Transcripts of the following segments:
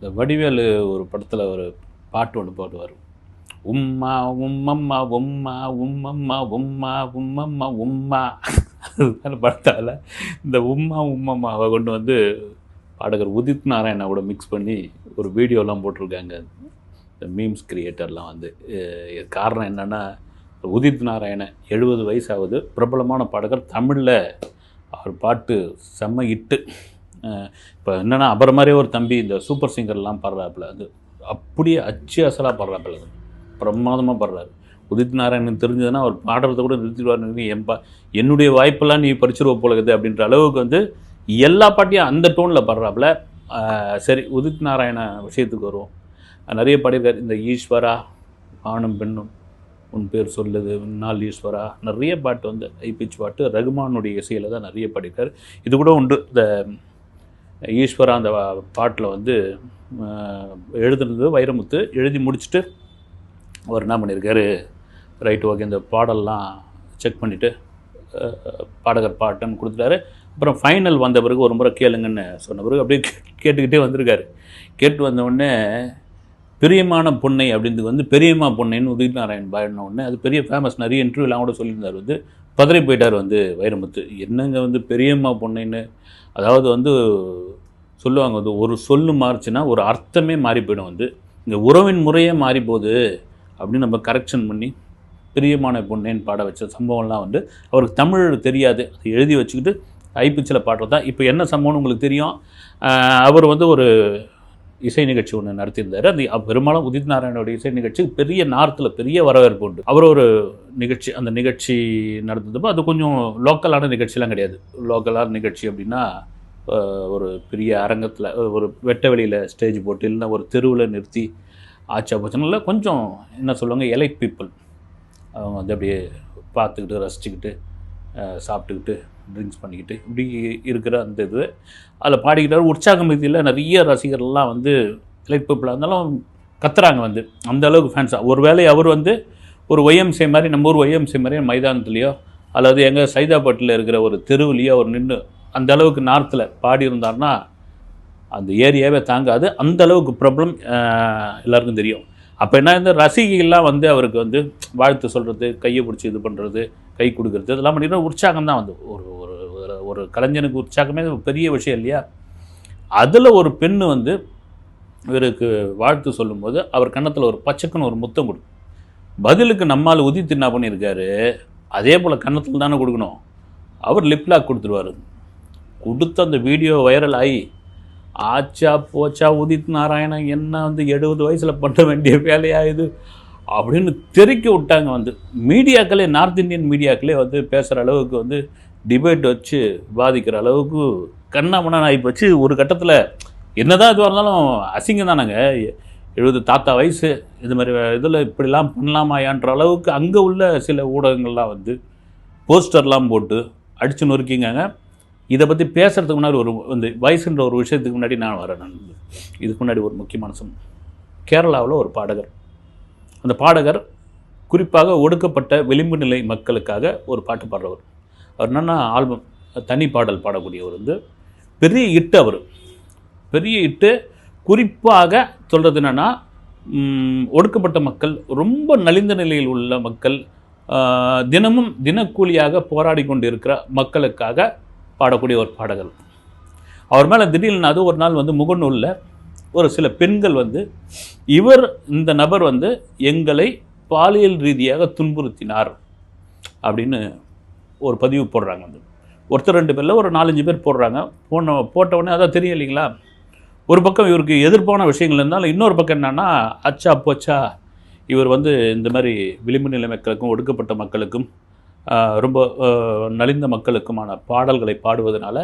இந்த வடிவேலு ஒரு படத்தில் ஒரு பாட்டு ஒன்று பாடுவார். உம்மா உம்மம்மா உம்மா உம்மம்மா உம்மா உம்மம்மா உம்மா. அதுதான் படத்தால் இந்த உம்மா உம்மம்மாவை கொண்டு வந்து பாடகர் உதித் நாராயணாவோட மிக்ஸ் பண்ணி ஒரு வீடியோலாம் போட்டிருக்காங்க. இந்த மீம்ஸ் கிரியேட்டர்லாம் வந்து. இது காரணம் என்னென்னா உதித் நாராயணன் எழுபது வயசாகுது பிரபலமான பாடகர் தமிழில் அவர் பாட்டு செம்ம இட்டு இப்போ என்னென்னா அப்புறம் மாதிரியே ஒரு தம்பி இந்த சூப்பர் சிங்கர்லாம் பாடுறாப்புல. அது அப்படியே அச்சு அசலாக பாடுறாப்புல அது. பிரமாதமாக பாடுறாரு. உதித் நாராயணன் தெரிஞ்சதுன்னா அவர் பாடுறத கூட நிறுத்திடுவார் என் பா என்னுடைய வாய்ப்பெல்லாம் நீ படிச்சிருவ போலகுது அப்படின்ற அளவுக்கு வந்து எல்லா பாட்டையும் அந்த டோனில் பாடுறாப்புல. சரி உதித் நாராயண விஷயத்துக்கு வருவோம். நிறைய பாடியிருக்காரு. இந்த ஈஸ்வரா ஆணும் பெண்ணும் உன் பேர் சொல்லுது நாள் ஈஸ்வரா. நிறைய பாட்டு வந்து ஐபிச் பாட்டு ரகுமானுடைய இசையில் தான் நிறைய பாடியிருக்காரு. இது கூட உண்டு. இந்த ஈஸ்வரா அந்த பாட்டில் வந்து எழுதுனது வைரமுத்து. எழுதி முடிச்சுட்டு அவர் என்ன பண்ணியிருக்காரு ரைட் ஓகே இந்த பாடல்லாம் செக் பண்ணிவிட்டு பாடகர் பாட்டுன்னு கொடுத்துட்டாரு. அப்புறம் ஃபைனல் வந்த பிறகு ஒரு முறை கேளுங்கன்னு சொன்ன பிறகு அப்படியே கேட்டுக்கிட்டே வந்திருக்காரு. கேட்டு வந்த உடனே பிரியமான பொண்ணை அப்படின்றது வந்து பெரியம்மா பொண்ணைன்னு உதித் நாராயண் பாடின உடனே அது பெரிய ஃபேமஸ் நிறைய இன்டர்வியூலாம் கூட சொல்லியிருந்தார். வந்து பதறி போயிட்டார் வந்து வைரமுத்து. என்னங்க வந்து பெரியம்மா பொண்ணைன்னு அதாவது வந்து சொல்லுவாங்க வந்து ஒரு சொல்லு மாறுச்சுன்னா ஒரு அர்த்தமே மாறி போயிடும் வந்து. இந்த உறவின் முறையே மாறி போகுது அப்படின்னு நம்ம கரெக்ஷன் பண்ணி பிரியமான பொண்ணேன்னு பாட வச்ச சம்பவம்லாம் வந்து அவருக்கு தமிழ் தெரியாது. அதை எழுதி வச்சுக்கிட்டு ஐபிச்சில் பாடுறது தான். இப்போ என்ன சம்பவம்னு உங்களுக்கு தெரியும்? அவர் வந்து ஒரு இசை நிகழ்ச்சி ஒன்று நடத்தியிருந்தார். அது பெரும்பாலும் உதித் நாராயணோட இசை நிகழ்ச்சி பெரிய நார்த்தில் பெரிய வரவேற்பு உண்டு. அவர் ஒரு நிகழ்ச்சி அந்த நிகழ்ச்சி நடந்ததுப்போ அது கொஞ்சம் லோக்கலான நிகழ்ச்சிலாம் கிடையாது. லோக்கலான நிகழ்ச்சி அப்படின்னா ஒரு பெரிய அரங்கத்தில் ஒரு வெட்ட வெளியில் ஸ்டேஜ் போட்டு இல்லைன்னா ஒரு தெருவில் நிறுத்தி ஆச்சா போச்சுனால கொஞ்சம் என்ன சொல்லுவாங்க எலைட் பீப்புள். அவங்க வந்து அப்படியே பார்த்துக்கிட்டு ரசிச்சுக்கிட்டு சாப்பிட்டுக்கிட்டு ட்ரிங்க்ஸ் பண்ணிக்கிட்டு இப்படி இருக்கிற அந்த இது. அதில் பாடிக்கிட்டார். உற்சாக மீதியில் நிறைய ரசிகர்கள்லாம் வந்து எலைட் பீப்புளாக இருந்தாலும் கத்துறாங்க வந்து. அந்த அளவுக்கு ஃபேன்ஸாக ஒரு வேளை அவர் வந்து ஒரு ஒய்எம்சே மாதிரி நம்ம ஊர் ஒய்எம்சே மாதிரி மைதானத்துலேயோ அல்லது எங்கள் சைதாப்பேட்டில் இருக்கிற ஒரு தெருவுலேயோ அவர் நின்று அந்த அளவுக்கு நார்த்தில் பாடியிருந்தார்னா அந்த ஏரியாவே தாங்காது. அந்த அளவுக்கு ப்ராப்ளம் எல்லாருக்கும் தெரியும். அப்போ என்ன இந்த ரசிகைகள்லாம் வந்து அவருக்கு வந்து வாழ்த்து சொல்கிறது கையை பிடிச்சி இது பண்ணுறது கை கொடுக்கறது இதெல்லாம் பண்ணிட்டு உற்சாகம் தான் வந்து. ஒரு ஒரு ஒரு- ஒரு கலைஞனுக்கு உற்சாகமே ஒரு பெரிய விஷயம் இல்லையா? அதில் ஒரு பெண் வந்து இவருக்கு வாழ்த்து சொல்லும்போது அவர் கன்னத்தில் ஒரு பச்சைக்குன்னு ஒரு முத்தம் கொடுக்கும் பதிலுக்கு நம்மால் உதித்து என்ன பண்ணியிருக்காரு? அதே போல் கன்னத்தில் தானே கொடுக்கணும். அவர் லிப்லாக் கொடுத்துருவாரு. கொடுத்து அந்த வீடியோ வைரல் ஆகி ஆச்சா போச்சா உதித் நாராயணன் என்ன வந்து எழுபது வயசில் பண்ண வேண்டிய வேலையாக இது அப்படின்னு தெறிக்க விட்டாங்க வந்து. மீடியாக்களே நார்த் இந்தியன் மீடியாக்களே வந்து பேசுகிற அளவுக்கு வந்து டிபேட் வச்சு பாதிக்கிற அளவுக்கு கண்ணாமண்ணா ஆகி போச்சு. ஒரு கட்டத்தில் என்னதான் இதுவாக இருந்தாலும் அசிங்கம் தானங்க. எழுபது தாத்தா வயசு இது மாதிரி இதில் இப்படிலாம் பண்ணலாமாயான்ற அளவுக்கு அங்கே உள்ள சில ஊடகங்கள்லாம் வந்து போஸ்டர்லாம் போட்டு அடித்து நொறுக்கிங்க இதை பற்றி பேசுகிறதுக்கு முன்னாடி ஒரு இந்த வயசுன்ற ஒரு விஷயத்துக்கு முன்னாடி நான் வரேன் நான். இதுக்கு முன்னாடி ஒரு முக்கியமான சம்பவம் கேரளாவில் ஒரு பாடகர். அந்த பாடகர் குறிப்பாக ஒடுக்கப்பட்ட விளிம்பு நிலை மக்களுக்காக ஒரு பாட்டு பாடுறவர். அவர் என்னென்னா ஆல்பம் தனி பாடல் பாடக்கூடியவர் வந்து. பெரிய இட்டு அவர். பெரிய இட்டு குறிப்பாக சொல்கிறது என்னென்னா ஒடுக்கப்பட்ட மக்கள் ரொம்ப நலிந்த நிலையில் உள்ள மக்கள் தினமும் தினக்கூலியாக போராடி கொண்டு இருக்கிற மக்களுக்காக பாடக்கூடிய ஒரு பாடகர் அவர் மேலே திடீர்னு அது ஒரு நாள் வந்து முகநூலில் ஒரு சில பெண்கள் வந்து இவர் இந்த நபர் வந்து எங்களை பாலியல் ரீதியாக துன்புறுத்தினார் அப்படின்னு ஒரு பதிவு போடுறாங்க வந்து. ஒருத்தர் ரெண்டு பேரில் ஒரு நாலஞ்சு பேர் போடுறாங்க. போன போட்டவுடனே அதான் தெரியும் இல்லைங்களா? ஒரு பக்கம் இவருக்கு எதிர்ப்பான விஷயங்கள் இருந்தாலும் இன்னொரு பக்கம் என்னென்னா அச்சா போச்சா இவர் வந்து இந்த மாதிரி விளிம்பு நிலை மக்களுக்கும் ஒடுக்கப்பட்ட மக்களுக்கும் ரொம்ப நலிந்த மக்களுக்குமான பாடல்களை பாடுவதனால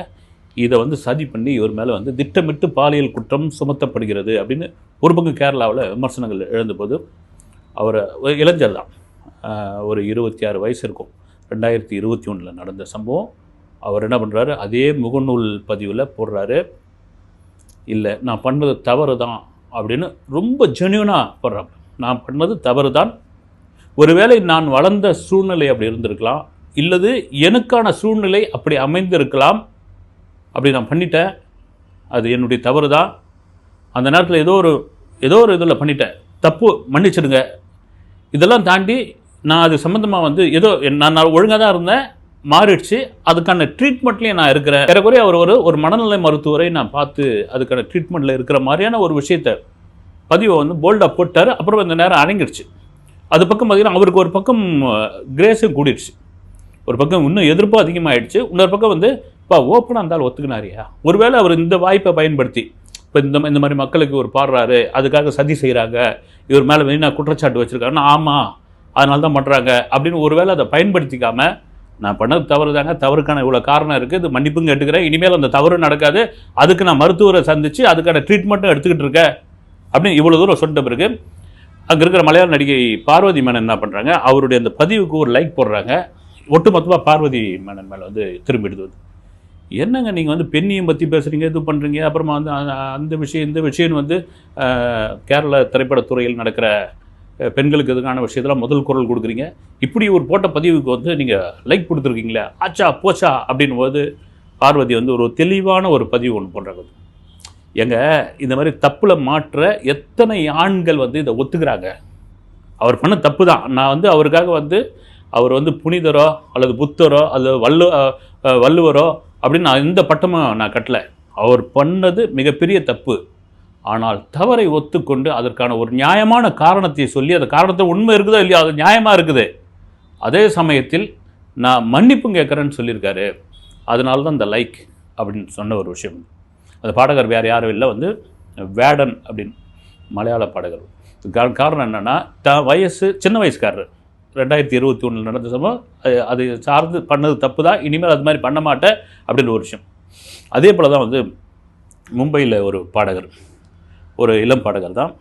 இதை வந்து சதி பண்ணி இவர் மேலே வந்து திட்டமிட்டு பாலியல் குற்றம் சுமத்தப்படுகிறது அப்படின்னு ஒரு பக்கம் கேரளாவில் விமர்சனங்கள் எழுந்தபோது அவர் இளைஞர் தான். ஒரு இருபத்தி ஆறு வயசு இருக்கும். ரெண்டாயிரத்தி இருபத்தி ஒன்றில் நடந்த சம்பவம். அவர் என்ன பண்ணுறாரு அதே முகநூல் பதிவில் போடுறாரு. இல்லை நான் பண்ணது தவறு தான் அப்படின்னு ரொம்ப ஜென்யூனாக போடுறாங்க நான் பண்ணது தவறு தான் ஒருவேளை நான் வளர்ந்த சூழ்நிலை அப்படி இருந்திருக்கலாம். இல்லது எனக்கான சூழ்நிலை அப்படி அமைந்திருக்கலாம். அப்படி நான் பண்ணிட்டேன். அது என்னுடைய தவறு தான் அந்த நேரத்தில் ஏதோ ஒரு ஏதோ ஒரு இதில் பண்ணிட்டேன். தப்பு மன்னிச்சிடுங்க. இதெல்லாம் தாண்டி நான் அது சம்மந்தமாக வந்து ஏதோ நான் நான் ஒழுங்காக தான் இருந்தேன். மாறிடுச்சு. அதுக்கான ட்ரீட்மெண்ட்லேயும் நான் இருக்கிறேன். ஏறக்குறைய அவர் ஒரு ஒரு மனநல மருத்துவரை நான் பார்த்து அதுக்கான ட்ரீட்மெண்ட்டில் இருக்கிற மாதிரியான ஒரு விஷயத்தை பதிவை வந்து போல்டாக போட்டார். அப்புறம் இந்த நேரம் அடங்கிடுச்சு. அது பக்கம் பார்த்தீங்கன்னா அவருக்கு ஒரு பக்கம் கிரேஸும் கூடிடுச்சு ஒரு பக்கம் இன்னும் எதிர்ப்பும் அதிகமாகிடுச்சு இன்னொரு பக்கம் வந்து இப்போ ஓப்பனாக இருந்தாலும் ஒத்துக்கினாரியா ஒருவேளை அவர் இந்த வாய்ப்பை பயன்படுத்தி இப்போ இந்த இந்த மாதிரி மக்களுக்கு ஒரு பாடுறாரு அதுக்காக சதி செய்கிறாங்க இவர் மேலே வீணாக குற்றச்சாட்டு வச்சுருக்காருன்னா ஆமாம் அதனால தான் பண்ணுறாங்க அப்படின்னு ஒருவேளை அதை பயன்படுத்திக்காம நான் பண்ணது தவறு தாங்க தவறுக்கான இவ்வளோ காரணம் இருக்குது இது மன்னிப்பும் கேட்டுக்கிறேன் இனிமேல் அந்த தவறு நடக்காது அதுக்கு நான் மருத்துவரை சந்தித்து அதுக்கான ட்ரீட்மெண்ட்டும் எடுத்துக்கிட்டு இருக்கேன். அப்படின்னு இவ்வளோ தூரம் சொன்ன பிறகு அங்கே இருக்கிற மலையாள நடிகை பார்வதி மேனன் என்ன பண்ணுறாங்க அவருடைய அந்த பதிவுக்கு ஒரு லைக் போடுறாங்க. ஒட்டுமொத்தமாக பார்வதி மேனன் மேலே வந்து திரும்பிடுது வந்து என்னங்க நீங்கள் வந்து பெண்ணியம் பற்றி பேசுகிறீங்க இது பண்ணுறீங்க அப்புறமா வந்து அந்த- அந்த விஷயம் இந்த விஷயம் வந்து கேரள திரைப்படத்துறையில் நடக்கிற பெண்களுக்கு இதுக்கான விஷயத்தில் முதல் குரல் கொடுக்குறீங்க. இப்படி ஒரு போட்ட பதிவுக்கு வந்து நீங்கள் லைக் கொடுத்துருக்கீங்களே ஆச்சா போச்சா அப்படின் போது பார்வதி வந்து ஒரு தெளிவான ஒரு பதிவு ஒன்று போடுறாங்க. எங்க இந்த மாதிரி தப்புல மாற்ற எத்தனை ஆண்கள் வந்து இதை ஒத்துக்கிறாங்க? அவர் பண்ண தப்பு தான் நான் வந்து அவருக்காக வந்து அவர் வந்து புனிதரோ அல்லது புத்தரோ அல்லது வல்லு வள்ளுவரோ அப்படின்னு நான் எந்த பட்டமும் நான் கட்டலை. அவர் பண்ணது மிகப்பெரிய தப்பு. ஆனால் தவறை ஒத்துக்கொண்டு அதற்கான ஒரு நியாயமான காரணத்தை சொல்லி அந்த காரணத்தை உண்மை இருக்குதோ இல்லையோ அது நியாயமாக இருக்குது. அதே சமயத்தில் நான் மன்னிப்பும் கேட்குறேன்னு சொல்லியிருக்காரு. அதனால தான் இந்த லைக் அப்படின்னு சொன்ன ஒரு விஷயம். அந்த பாடகர் வேறு யாரும் இல்லை வந்து வேடன் அப்படின்னு மலையாள பாடகர். காரணம் என்னென்னா த வயசு சின்ன வயசுக்காரர். ரெண்டாயிரத்தி இருபத்தி ஒன்றில் நடந்த சம்பவம் அது- அது சார்ந்து பண்ணது தப்பு தான் இனிமேல் அது மாதிரி பண்ண மாட்டேன் அப்படின்னு ஒரு விஷயம். அதே போல் தான் வந்து மும்பையில் ஒரு பாடகர் ஒரு இளம் பாடகர் தான்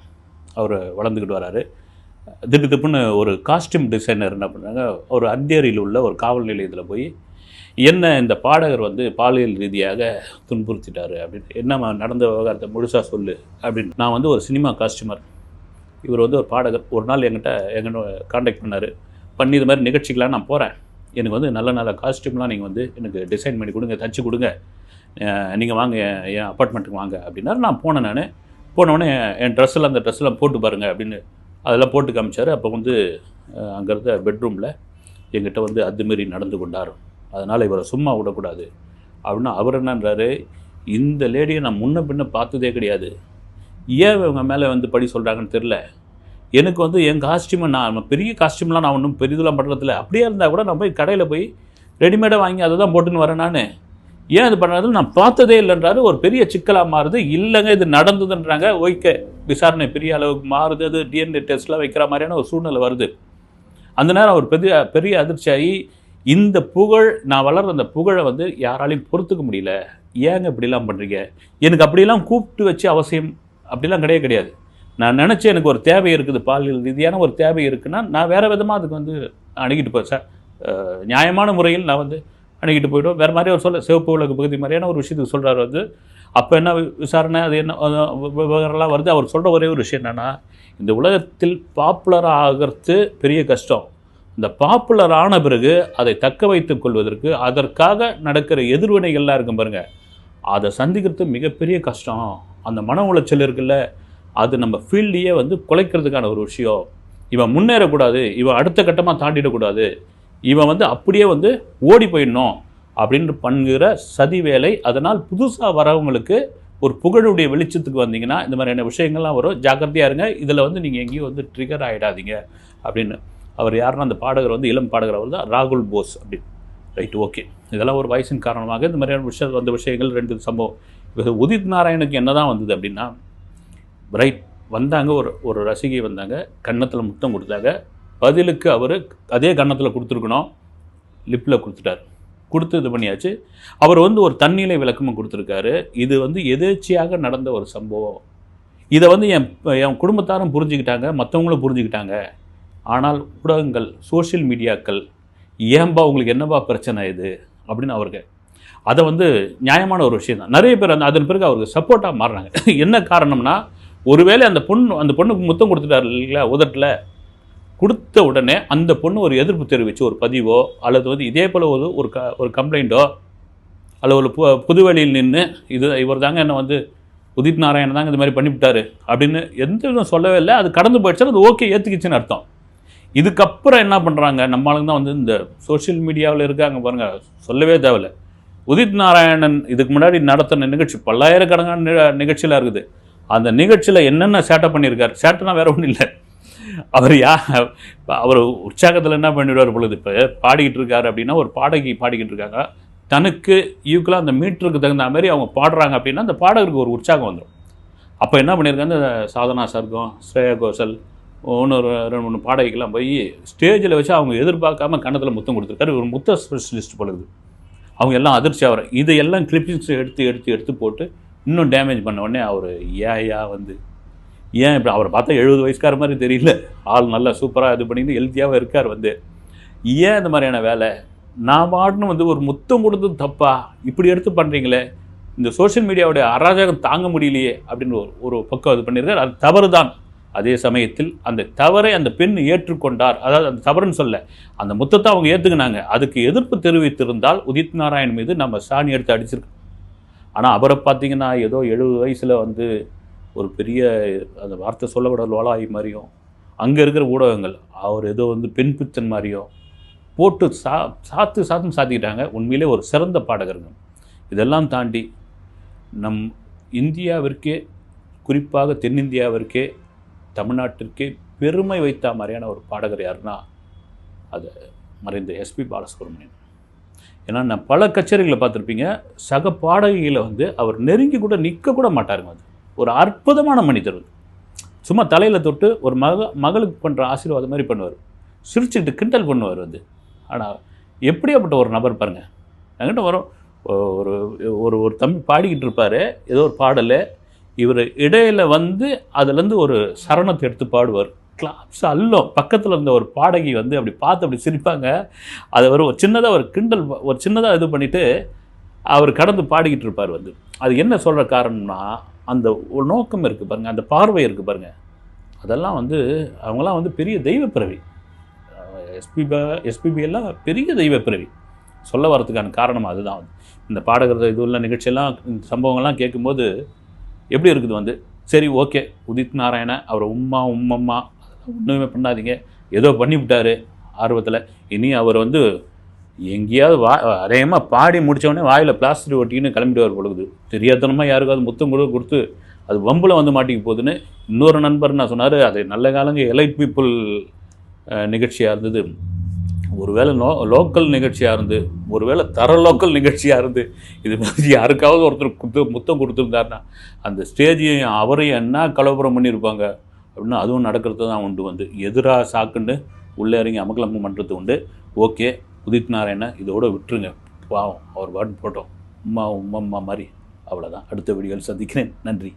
அவர் வளர்ந்துக்கிட்டு வராரு. திட்டு திப்புன்னு ஒரு காஸ்டியூம் டிசைனர் என்ன பண்ணுறாங்க ஒரு அந்தேரியில் உள்ள ஒரு காவல் நிலையத்தில் போய் என்ன இந்த பாடகர் வந்து பாலியல் ரீதியாக துன்புறுத்திட்டாரு அப்படின்னு. என்னம்மா நடந்த விவகாரத்தை முழுசாக சொல்லு அப்படின்னு. நான் வந்து ஒரு சினிமா காஸ்டியூமர். இவர் வந்து ஒரு பாடகர். ஒரு நாள் என்கிட்ட எங்கிட்ட காண்டாக்ட் பண்ணார். பண்ணி இது மாதிரி நிகழ்ச்சிக்கெலாம் நான் போகிறேன் எனக்கு வந்து நல்ல நல்ல காஸ்டியூம்லாம் நீங்கள் வந்து எனக்கு டிசைன் பண்ணி கொடுங்க தச்சு கொடுங்க. நீங்கள் வாங்க என் அப்பார்ட்மெண்ட்டுக்கு வாங்க அப்படின்னாரு. நான் போனேன் நான். போனவுடனே என் ட்ரெஸ்ஸில் அந்த ட்ரெஸ்ஸெல்லாம் போட்டு பாருங்கள் அப்படின்னு அதெல்லாம் போட்டு காமிச்சார். அப்போ வந்து அங்கே இருந்த பெட்ரூமில் எங்கிட்ட வந்து அதுமாரி நடந்து கொண்டாரும் அதனால் இவரை சும்மா விடக்கூடாது. அப்படின்னா அவர் என்னன்றாரு இந்த லேடியை நான் முன்ன பின்ன பார்த்ததே கிடையாது. ஏன் இவங்க மேலே வந்து படி சொல்கிறாங்கன்னு தெரில எனக்கு வந்து என் காஸ்டியூமை நான் பெரிய காஸ்டியூம்லாம் நான் ஒன்றும் பெரிதெல்லாம் பண்ணுறதில்ல அப்படியே இருந்தால் கூட நான் போய் கடையில் போய் ரெடிமேடாக வாங்கி அதை தான் போட்டுன்னு வரேன் நான். ஏன் அது பண்ணுறது நான் பார்த்ததே இல்லைன்றாரு. ஒரு பெரிய சிக்கலாக மாறுது. இல்லைங்க இது நடந்ததுன்றாங்க. ஓகே விசாரணை பெரிய அளவுக்கு மாறுது. அது டிஎன்ஏ டெஸ்ட்லாம் வைக்கிற மாதிரியான ஒரு சூழ்நிலை வருது. அந்த நேரம் அவர் பெரிய பெரிய அதிர்ச்சியாகி இந்த புகழ் நான் வளர்ற அந்த புகழை வந்து யாராலையும் பொறுத்துக்க முடியல. ஏங்க இப்படிலாம் பண்ணுறீங்க எனக்கு அப்படிலாம் கூப்பிட்டு வச்சு அவசியம் அப்படிலாம் கிடையவே கிடையாது. நான் நினச்சி எனக்கு ஒரு தேவை இருக்குது பாலியல் ரீதியான ஒரு தேவை இருக்குன்னா நான் வேறு விதமாக அதுக்கு வந்து அணுகிட்டு போய் சார். நியாயமான முறையில் நான் வந்து அணுகிட்டு போய்டும் வேறு மாதிரி ஒரு சொல்ல சிவப்பு உலக பகுதி மாதிரியான ஒரு விஷயத்துக்கு சொல்கிறார் வந்து. அப்போ என்ன வி- விசாரணை அது என்ன விவகாரம்லாம் வருது. அவர் சொல்கிற ஒரே ஒரு விஷயம் என்னென்னா இந்த உலகத்தில் பாப்புலர் ஆகிறது பெரிய கஷ்டம். இந்த பாப்புலர் ஆன பிறகு அதை தக்க வைத்துக் கொள்வதற்கு அதற்காக நடக்கிற எதிர்வினைகள்லாம் இருக்கும் பாருங்கள் அதை சந்திக்கிறது மிகப்பெரிய கஷ்டம். அந்த மன உளைச்சல் இருக்குல்ல அது நம்ம ஃபீல்டையே வந்து குலைக்கிறதுக்கான ஒரு விஷயம். இவன் முன்னேறக்கூடாது இவன் அடுத்த கட்டமாக தாண்டிடக்கூடாது இவன் வந்து அப்படியே வந்து ஓடி போயிடணும் அப்படின்னு பண்ணுகிற சதி வேலை அதனால் புதுசாக வரவங்களுக்கு ஒரு புகழுடைய வெளிச்சத்துக்கு வந்தீங்கன்னா இந்த மாதிரியான விஷயங்கள்லாம் வரும். ஜாக்கிரதையாக இருங்க. இதில் வந்து நீங்கள் எங்கேயும் வந்து ட்ரிகர் ஆகிடாதீங்க அப்படின்னு. அவர் யாருன்னா அந்த பாடகர் வந்து இளம் பாடகர் அவர் தான் ராகுல் போஸ் அப்படின்னு ரைட் ஓகே இதெல்லாம் ஒரு வயசின் காரணமாக இந்த மாதிரியான விஷயம் வந்த விஷயங்கள் ரெண்டு சம்பவம். இப்போ உதித் நாராயணுக்கு என்ன தான் வந்தது அப்படின்னா ரைட் வந்தாங்க ஒரு ஒரு ரசிகை வந்தாங்க கன்னத்தில் முத்தம் கொடுத்தாங்க. பதிலுக்கு அவர் அதே கன்னத்தில் கொடுத்துருக்கணும் லிப்பில் கொடுத்துட்டார். கொடுத்து இது பண்ணியாச்சு. அவர் வந்து ஒரு தண்ணீரை விளக்கமும் கொடுத்துருக்காரு. இது வந்து எதேச்சியாக நடந்த ஒரு சம்பவம். இதை வந்து என் என் குடும்பத்தாரும் புரிஞ்சுக்கிட்டாங்க மற்றவங்களும் புரிஞ்சுக்கிட்டாங்க. ஆனால் ஊடகங்கள் சோஷியல் மீடியாக்கள் ஏன்பா உங்களுக்கு என்னப்பா பிரச்சனை இது? அப்படின்னு அவருக்கு அதை வந்து நியாயமான ஒரு விஷயம் தான். நிறைய பேர் அந்த அதன் பிறகு அவருக்கு சப்போர்ட்டாக மாறினாங்க என்ன காரணம்னா ஒருவேளை அந்த பொண்ணு அந்த பொண்ணுக்கு முத்தம் கொடுத்துட்டாரு இல்லைங்களா உதட்டில்? கொடுத்த உடனே அந்த பொண்ணு ஒரு எதிர்ப்பு தெரிவித்து ஒரு பதிவோ அல்லது வந்து இதே போல் ஒரு ஒரு க ஒரு கம்ப்ளைண்ட்டோ அல்லது ஒரு பு புதுவெளியில் நின்று இது இவர் தாங்க என்னை வந்து உதித் நாராயணன் தாங்க இந்த மாதிரி பண்ணிவிட்டாரு அப்படின்னு எந்த விதம் சொல்லவே இல்லை. அது கடந்து போயிடுச்சுன்னா அது ஓகே ஏற்றுக்கிச்சுன்னு அர்த்தம். இதுக்கப்புறம் என்ன பண்ணுறாங்க நம்ம ஆளுங்க தான் வந்து இந்த சோஷியல் மீடியாவில் இருக்காங்க பாருங்கள் சொல்லவே தேவையில்ல. உதித் நாராயணன் இதுக்கு முன்னாடி நடத்தின நிகழ்ச்சி பல்லாயிரக்கணக்கான நிகழ்ச்சியில் இருக்குது. அந்த நிகழ்ச்சியில் என்னென்ன சேட்டை பண்ணியிருக்காரு? சேட்டைனா வேற ஒன்றும் இல்லை. அவர் யா அவர் உற்சாகத்தில் என்ன பண்ணிடுவார் பொழுது இப்போ பாடிக்கிட்டு இருக்காரு அப்படின்னா ஒரு பாடகி பாடிக்கிட்டு இருக்காங்க. தனக்கு ஈக்குவலாக அந்த மீட்டருக்கு தகுந்த மாதிரி அவங்க பாடுறாங்க அப்படின்னா அந்த பாடகருக்கு ஒரு உற்சாகம் வந்துடும் அப்போ என்ன பண்ணியிருக்காங்க? அந்த சாதனா சர்க்கம் ஸ்ரேயா கோஷல் ஒன்று ரெண்டு மூணு பாடகைக்கெல்லாம் போய் ஸ்டேஜில் வச்சு அவங்க எதிர்பார்க்காம கன்னத்தில் முத்தம் கொடுத்துருக்காரு. ஒரு முத்த ஸ்பெஷலிஸ்ட் பொழுது அவங்க எல்லாம் அதிர்ச்சி ஆகிற இதையெல்லாம் கிளிப்பிங்ஸ் எடுத்து எடுத்து எடுத்து போட்டு இன்னும் டேமேஜ் பண்ண உடனே அவர் ஏயா வந்து ஏன் இப்படி அவரை பார்த்தா எழுபது வயசுக்கார மாதிரி தெரியல. ஆள் நல்லா சூப்பராக இது பண்ணிட்டு ஹெல்த்தியாகவும் இருக்கார் வந்து. ஏன் இந்த மாதிரியான வேலை? நான் பாட்டுன்னு வந்து ஒரு முத்தம் கொடுத்தது தப்பா? இப்படி எடுத்து பண்ணுறீங்களே இந்த சோஷியல் மீடியாவுடைய அராஜகம் தாங்க முடியலையே அப்படின்னு ஒரு ஒரு பக்கம் இது பண்ணியிருக்காரு. அது தவறு தான் அதே சமயத்தில் அந்த தவறை அந்த பெண் ஏற்றுக்கொண்டார். அதாவது அந்த தவறுன்னு சொல்ல அந்த முத்தத்தை அவங்க ஏற்றுக்கினாங்க அதுக்கு எதிர்ப்பு தெரிவித்திருந்தால் உதித் நாராயண் மீது நம்ம சாணி எடுத்து அடிச்சிருக்கோம். ஆனால் அவரை பார்த்தீங்கன்னா ஏதோ எழுபது வயசில் வந்து ஒரு பெரிய அந்த வார்த்தை சொல்லக்கூட லோலாயி மாதிரியும் அங்கே இருக்கிற ஊடகங்கள் அவர் ஏதோ வந்து பெண் பித்தன் மாதிரியும் போட்டு சா சாத்து சாத்தும் சாத்திக்கிட்டாங்க. உண்மையிலே ஒரு சிறந்த பாடகருங்க. இதெல்லாம் தாண்டி நம் இந்தியாவிற்கே குறிப்பாக தென்னிந்தியாவிற்கே தமிழ்நாட்டிற்கே பெருமை வைத்த மாதிரியான ஒரு பாடகர் யாருன்னா அது மறைந்த எஸ்பி பாலசுப்ரமணியன். ஏன்னா நான் பல கச்சேரிகளை பார்த்துருப்பீங்க. சக பாடகிகளை வந்து அவர் நெருங்கி கூட நிற்க கூட மாட்டாருங்க அது ஒரு அற்புதமான மனிதர் சும்மா தலையில் தொட்டு ஒரு மக மகளுக்கு பண்ணுற ஆசீர்வாதம் மாதிரி பண்ணுவார். சிரிச்சுட்டு கிண்டல் பண்ணுவார் வந்து. ஆனால் எப்படியாப்பட்ட ஒரு நபர் பாருங்கள் என்கிட்ட வரும். ஒரு ஒரு ஒரு தம்பி பாடிக்கிட்டு இருப்பார். ஏதோ ஒரு பாடல். இவர் இடையில வந்து அதுலேருந்து ஒரு சரணத்தை எடுத்து பாடுவார். கிளாப்ஸ் அல்லும். பக்கத்தில் இருந்த ஒரு பாடகி வந்து அப்படி பார்த்து அப்படி சிரிப்பாங்க. அதை ஒரு சின்னதாக ஒரு கிண்டல் ஒரு சின்னதாக இது பண்ணிவிட்டு அவர் கடந்து பாடிக்கிட்டு இருப்பார் வந்து. அது என்ன சொல்கிற காரணம்னா அந்த ஒரு நோக்கம் இருக்குது பாருங்கள் அந்த பார்வை இருக்குது பாருங்கள் அதெல்லாம் வந்து அவங்களாம் வந்து பெரிய தெய்வ பிறவி. எஸ்பிபி எஸ்பிபி எல்லாம் பெரிய தெய்வ பிறவி. சொல்ல வரதுக்கான காரணம் அதுதான். வந்து இந்த பாடகர் இது உள்ள நிகழ்ச்சியெல்லாம் சம்பவங்கள்லாம் கேட்கும்போது எப்படி இருக்குது வந்து? சரி ஓகே. உதித் நாராயண அவர் உம்மா உம்மம்மா ஒன்றுமே பண்ணாதீங்க. ஏதோ பண்ணிவிட்டாரு ஆர்வத்தில். இனி அவர் வந்து எங்கேயாவது வா அதேமாக பாடி முடித்தவொடனே வாயில் பிளாஸ்டர் ஒட்டின்னு கிளம்பிடுவார் பொழுது. தெரியாதனமாக யாருக்காவது முத்தம் கூட கொடுத்து அது வம்பில் வந்து மாட்டிக்க போகுதுன்னு இன்னொரு நண்பர் நான் சொன்னார்? அது நல்ல காலங்க எலைட் பீப்புள் நிகழ்ச்சியாக இருந்தது. ஒருவேளை நோ லோக்கல் நிகழ்ச்சியாக இருந்து ஒருவேளை தர லோக்கல் நிகழ்ச்சியாக இருந்து இது மாதிரி யாருக்காவது ஒருத்தர் குத்து முத்தம் கொடுத்துருந்தாருன்னா அந்த ஸ்டேஜையும் அவரையும் என்ன கலவரம் பண்ணியிருப்பாங்க அப்படின்னா அதுவும் நடக்கிறது தான் உண்டு வந்து. எதிராக சாக்குன்னு உள்ளே இறங்கி அமக்கலம்பு பண்ணுறது உண்டு. ஓகே உதித் நாராயணன் இதோடு விட்டுருங்க. பாவம் அவர் பாட்டு போட்டோம். உம்மா உம்மம்மா மாதிரி. அவ்வளோதான் அடுத்த வீடியோவில் சந்திக்கிறேன். நன்றி.